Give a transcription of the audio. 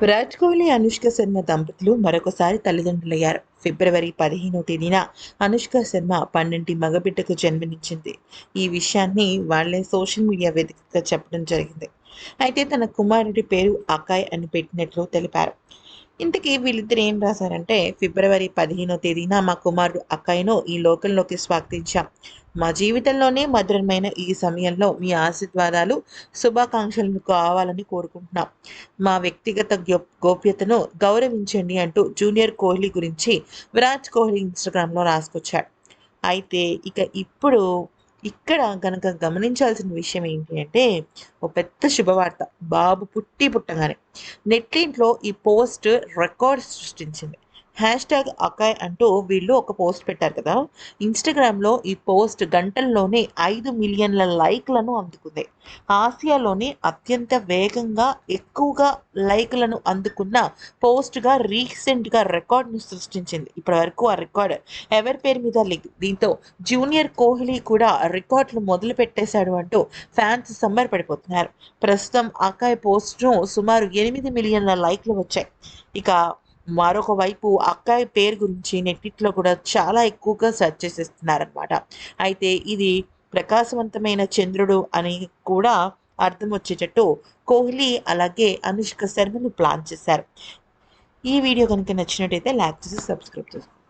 విరాట్ కోహ్లీ అనుష్క శర్మ దంపతులు మరొకసారి తల్లిదండ్రులయ్యారు. ఫిబ్రవరి పదిహేనో తేదీన అనుష్క శర్మ పన్నెంటి మగబిడ్డకు జన్మనిచ్చింది. ఈ విషయాన్ని వాళ్ళే సోషల్ మీడియా వేదికగా చెప్పడం జరిగింది. అయితే తన కుమారుడి పేరు అకాయ్ అని పెట్టినట్లు తెలిపారు. ఇంతకీ వీళ్ళిద్దరు ఏం రాశారంటే ఫిబ్రవరి పదిహేనో తేదీన మా కుమారుడు అక్కయ్యను ఈ లోకంలోకి స్వాగతించాం. మా జీవితంలోనే మధురమైన ఈ సమయంలో మీ ఆశీర్వాదాలు శుభాకాంక్షలను కావాలని కోరుకుంటున్నాం. మా వ్యక్తిగత గో- గోప్యతను గౌరవించండి అంటూ జూనియర్ కోహ్లీ గురించి విరాట్ కోహ్లీ ఇన్స్టాగ్రామ్లో రాసుకొచ్చాడు. అయితే ఇక ఇప్పుడు ఇక్కడ గనక గమనించాల్సిన విషయం ఏంటి అంటే ఒక పెద్ద శుభవార్త. బాబు పుట్టి పుట్టగానే. నెట్లింట్లో ఈ పోస్ట్ రికార్డ్ సృష్టించింది. హ్యాష్ ట్యాగ్ అకాయ్ అంటూ వీళ్ళు ఒక పోస్ట్ పెట్టారు కదా. ఇన్స్టాగ్రామ్లో ఈ పోస్ట్ గంటల్లోనే ఐదు మిలియన్ల లైక్లను అందుకుంది. ఆసియాలోనే అత్యంత వేగంగా ఎక్కువగా లైక్లను అందుకున్న పోస్ట్గా రీసెంట్గా రికార్డ్ను సృష్టించింది. ఇప్పటి వరకు ఆ రికార్డ్ ఎవరి పేరు మీద లేదు దీంతో జూనియర్ కోహ్లీ కూడా రికార్డులు మొదలు పెట్టేశాడు అంటూ ఫ్యాన్స్ సమ్మర్ పడిపోతున్నారు ప్రస్తుతం అకాయ్ పోస్ట్ను సుమారు ఎనిమిది మిలియన్ల లైక్లు వచ్చాయి. ఇక మరొక వైపు పేరు గురించి నెట్టిట్లో కూడా చాలా ఎక్కువగా సెర్చ్ చేసేస్తున్నారనమాట అయితే ఇది ప్రకాశవంతమైన చంద్రుడు అని కూడా అర్థం వచ్చేటట్టు కోహ్లీ అలాగే అనుష్క శర్మను ప్లాన్ చేశారు. ఈ వీడియో కనుక నచ్చినట్టయితే లైక్ చేసి సబ్స్క్రైబ్ చేసుకోండి.